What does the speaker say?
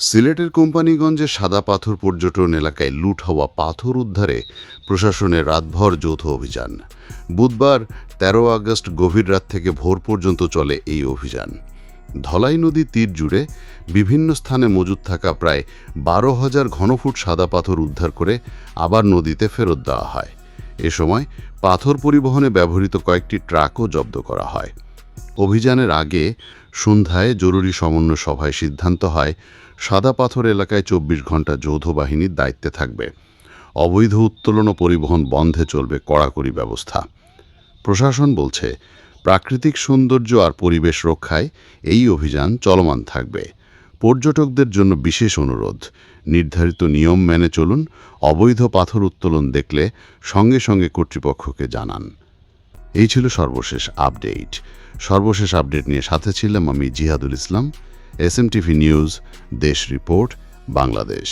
সিলেটের কোম্পানিগঞ্জে সাদা পাথর পর্যটন এলাকায় লুট হওয়া পাথর উদ্ধারে প্রশাসনের রাতভর যৌথ অভিযান। বুধবার ১৩ আগস্ট গভীর রাত থেকে ভোর পর্যন্ত চলে এই অভিযান। ধলাই নদী তীর জুড়ে বিভিন্ন স্থানে মজুদ থাকা প্রায় বারো হাজার ঘনফুট সাদা পাথর উদ্ধার করে আবার নদীতে ফেরত দেওয়া হয়। এ সময় পাথর পরিবহনে ব্যবহৃত কয়েকটি ট্রাকও জব্দ করা হয়। অভিযানের আগে সন্ধ্যায় জরুরি সমন্বয় সভায় সিদ্ধান্ত হয়, সাদা পাথর এলাকায় চব্বিশ ঘণ্টা যৌথ বাহিনীর দায়িত্বে থাকবে। অবৈধ উত্তোলন ও পরিবহন বন্ধে চলবে কড়াকড়ি ব্যবস্থা। প্রশাসন বলছে, প্রাকৃতিক সৌন্দর্য আর পরিবেশ রক্ষায় এই অভিযান চলমান থাকবে। পর্যটকদের জন্য বিশেষ অনুরোধ, নির্ধারিত নিয়ম মেনে চলুন, অবৈধ পাথর উত্তোলন দেখলে সঙ্গে সঙ্গে কর্তৃপক্ষকে জানান। এই ছিল সর্বশেষ আপডেট। সর্বশেষ আপডেট নিয়ে সাথে ছিলাম আমি জিহাদুল ইসলাম এস নিউজ দেশ রিপোর্ট, বাংলাদেশ।